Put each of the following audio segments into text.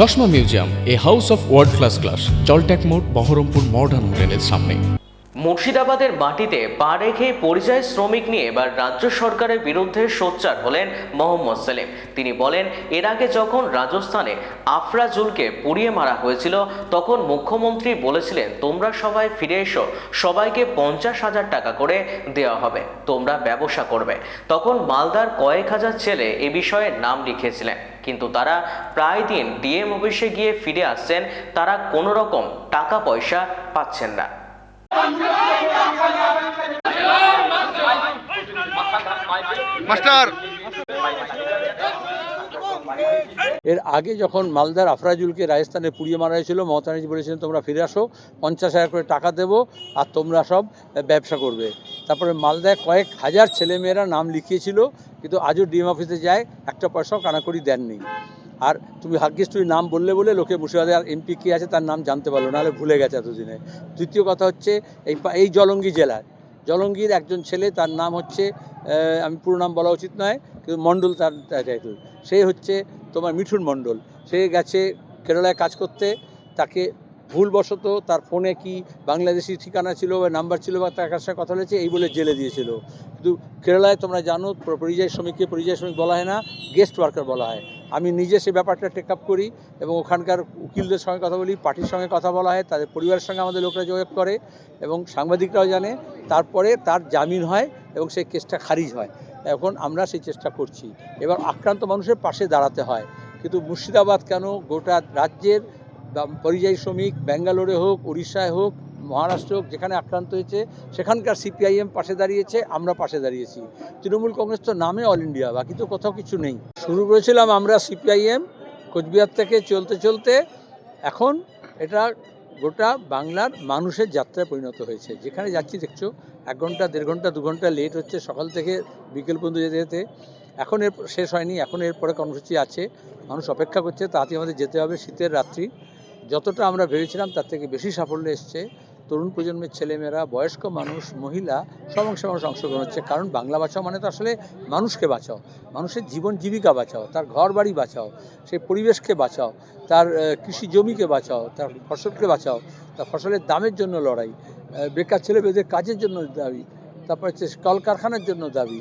চশমা museum, a house of world class class জলট্যাক মোড়, Baharampur modern হোটেলের সামনে। মুর্শিদাবাদের মাটিতে পা রেখে পরিযায়ী শ্রমিক নিয়ে এবার রাজ্য সরকারের বিরুদ্ধে সোচ্চার হলেন মোহাম্মদ সেলিম। তিনি বলেন, এর আগে যখন রাজস্থানে আফরাজুলকে পুড়িয়ে মারা হয়েছিল, তখন মুখ্যমন্ত্রী বলেছিলেন, তোমরা সবাই ফিরে এসো, সবাইকে পঞ্চাশ হাজার টাকা করে দেওয়া হবে, তোমরা ব্যবসা করবে। তখন মালদার কয়েক হাজার ছেলে এ বিষয়ে নাম লিখিয়েছিলেন কিন্তু তারা প্রায় দিন ডিএম অফিসে গিয়ে ফিরে আসছেন তারা কোনো রকম টাকা পয়সা পাচ্ছেন না। মাস্টার! এর আগে যখন মালদার আফরাজুলকে রাজস্থানে পুড়িয়ে মারা হয়েছিল মমতা ব্যানার্জি বলেছিলেন তোমরা ফিরে আসো পঞ্চাশ হাজার করে টাকা দেবো আর তোমরা সব ব্যবসা করবে। তারপরে মালদায় কয়েক হাজার ছেলেমেয়েরা নাম লিখিয়েছিল কিন্তু আজও ডিএম অফিসে যায়, একটা পয়সাও কানাকড়ি দেননি। আর তুমি ভাগ্যিস তুমি নাম বললে বলে লোকে মুর্শিদাবাদে আর এমপি কে আছে তার নাম জানতে পারল, নাহলে ভুলে গেছে এতদিনে। দ্বিতীয় কথা হচ্ছে, এই এই জলঙ্গি জেলার জলঙ্গির একজন ছেলে, তার নাম হচ্ছে আমি পুরো নাম বলা উচিত নয়, কিন্তু মণ্ডল তার টাইটেল সে হচ্ছে তোমার মিঠুন মণ্ডল। সে গেছে কেরালায় কাজ করতে, তাকে ভুলবশত তার ফোনে কি বাংলাদেশি ঠিকানা ছিল বা নাম্বার ছিল বা তার কাছে কথা হয়েছে, এই বলে জেলে দিয়েছিল। কিন্তু কেরালায় তোমরা জানো পরিযায়ী শ্রমিককে পরিযায়ী শ্রমিক বলা হয় না গেস্ট ওয়ার্কার বলা হয়। আমি নিজে সে ব্যাপারটা টেক আপ করি এবং ওখানকার উকিলদের সঙ্গে কথা বলি পার্টির সঙ্গে কথা বলা হয়, তাদের পরিবারের সঙ্গে আমাদের লোকরা যোগাযোগ করে এবং সাংবাদিকরাও জানে। তারপরে তার জামিন হয় এবং সেই কেসটা খারিজ হয়। এখন আমরা সেই চেষ্টা করছি। এবার আক্রান্ত মানুষের পাশে দাঁড়াতে হয়। কিন্তু মুর্শিদাবাদ কেন? গোটা রাজ্যের পরিযায়ী শ্রমিক, ব্যাঙ্গালোরে হোক, উড়িষ্যায় হোক, মহারাষ্ট্র হোক, যেখানে আক্রান্ত হয়েছে, সেখানকার সিপিআইএম পাশে দাঁড়িয়েছে, আমরা পাশে দাঁড়িয়েছি। তৃণমূল কংগ্রেস তো নামে অল ইন্ডিয়া, বাকি তো কোথাও কিছু নেই। শুরু করেছিলাম আমরা সিপিআইএম, কোচবিহার থেকে চলতে চলতে, এখন এটা গোটা বাংলার মানুষের যাত্রায় পরিণত হয়েছে। যেখানে যাচ্ছি দেখছ, এক ঘণ্টা, দেড় ঘণ্টা, দু ঘণ্টা লেট হচ্ছে, সকাল থেকে বিকেল পর্যন্ত যেতে যেতে। এখন এর শেষ হয়নি, এখন এরপরে কর্মসূচি আছে, মানুষ অপেক্ষা করছে, তাড়াতাড়ি আমাদের যেতে হবে, শীতের রাত্রি। যতটা আমরা ভেবেছিলাম তার থেকে বেশি সাফল্য এসছে। তরুণ প্রজন্মের ছেলেমেয়েরা, বয়স্ক মানুষ, মহিলা সব অংশে মানুষ অংশগ্রহণ হচ্ছে। কারণ বাংলা বাঁচাও মানে তো আসলে মানুষকে বাঁচাও। মানুষের জীবন জীবিকা বাঁচাও, তার ঘর বাড়ি বাঁচাও, সেই পরিবেশকে বাঁচাও, তার কৃষি জমিকে বাঁচাও, তার ফসলকে বাঁচাও, তার ফসলের দামের জন্য লড়াই বেকার ছেলে মেয়েদের কাজের জন্য দাবি, তারপর হচ্ছে কলকারখানার জন্য দাবি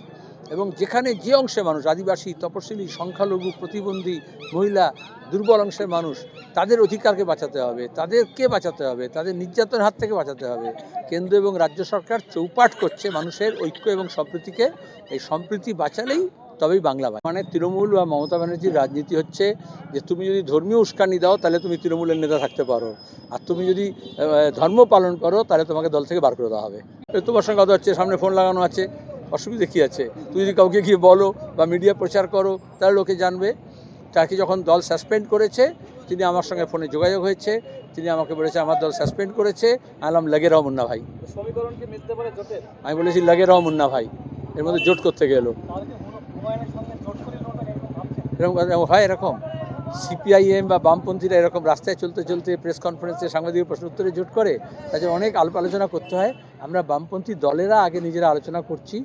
এবং যেখানে যে অংশে মানুষ, আদিবাসী তপশিলি সংখ্যালঘু, প্রতিবন্ধী, মহিলা, দুর্বল অংশের মানুষ, তাদের অধিকারকে বাঁচাতে হবে, তাদেরকে বাঁচাতে হবে, তাদের নির্যাতনের হাত থেকে বাঁচাতে হবে। কেন্দ্র এবং রাজ্য সরকার চৌপাট করছে মানুষের ঐক্য এবং সম্প্রীতিকে। এই সম্প্রীতি বাঁচালেই তবেই বাংলা বাঁচে মানে তৃণমূল বা মমতা ব্যানার্জির রাজনীতি হচ্ছে যে, তুমি যদি ধর্মীয় উস্কানি দাও, তাহলে তুমি তৃণমূলের নেতা থাকতে পারো। আর তুমি যদি ধর্ম পালন করো, তাহলে তোমাকে দল থেকে বার করে দেওয়া হবে। তোমার সঙ্গে কথা হচ্ছে, সামনে ফোন লাগানো আছে। অসুবিধা কী আছে? তুমি যদি কাউকে গিয়ে বলো বা মিডিয়া প্রচার করো তাহলে লোকে জানবে। তাকে যখন দল সাসপেন্ড করেছে তিনি আমার সঙ্গে ফোনে যোগাযোগ হয়েছে। তিনি আমাকে বলেছে আমার দল সাসপেন্ড করেছে। আলাম লাগে রাও মুন্না ভাই। আমি বলেছি লাগে রাও মুন্না ভাই। এর মধ্যে জোট করতে গেলো। এরকম হয় এরকম। সিপিআইএম বা বামপন্থীরা এরকম রাস্তায় চলতে চলতে প্রেস কনফারেন্সে সাংবাদিক প্রশ্ন উত্তরে জোট করে তাদের অনেক আলাপ আলোচনা করতে হয়। আমরা বামপন্থী দলেরা আগে নিজেরা আলোচনা করছি।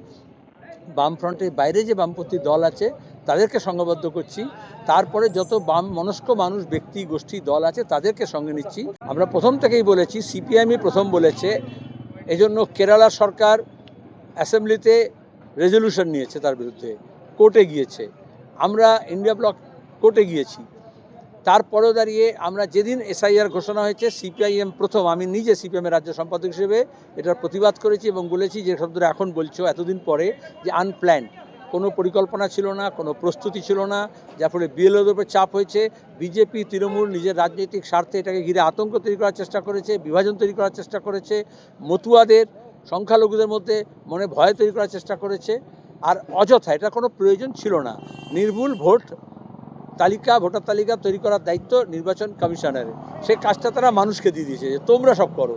বামফ্রন্টের বাইরে যে বামপন্থী দল আছে, তাদেরকে সংঘবদ্ধ করছি। তারপরে যত বাম মনস্ক মানুষ, ব্যক্তি, গোষ্ঠী, দল আছে, তাদেরকে সঙ্গে নিচ্ছি। আমরা প্রথম থেকেই বলেছি সিপিআইএমই প্রথম বলেছে, এজন্য কেরালা সরকার অ্যাসেম্বলিতে রেজলিউশন নিয়েছে তার বিরুদ্ধে কোর্টে গিয়েছে। আমরা ইন্ডিয়া ব্লক কোর্টে গিয়েছি। তারপরেও দাঁড়িয়ে আমরা যেদিন এসআইআর ঘোষণা হয়েছে, সিপিআইএম প্রথম, আমি নিজে সিপিএমের রাজ্য সম্পাদক হিসেবে এটার প্রতিবাদ করেছি এবং বলেছি যে শব্দটা এখন বলছো, এতদিন পরে যে আনপ্ল্যান কোনো পরিকল্পনা ছিল না, কোনো প্রস্তুতি ছিল না, যার ফলে বিএলওদের উপর চাপ হয়েছে, বিজেপি, তৃণমূল নিজের রাজনৈতিক স্বার্থে এটাকে ঘিরে আতঙ্ক তৈরি করার চেষ্টা করেছে, বিভাজন তৈরি করার চেষ্টা করেছে, মতুয়াদের, সংখ্যালঘুদের মধ্যে মনে ভয় তৈরি করার চেষ্টা করেছে, আর অযথা এটা কোনো প্রয়োজন ছিল না। নির্ভুল ভোট তালিকা, ভোটার তালিকা তৈরি করার দায়িত্ব নির্বাচন কমিশনারের। সেই কাজটা তারা মানুষকে দিয়ে দিয়েছে যে তোমরা সব করো।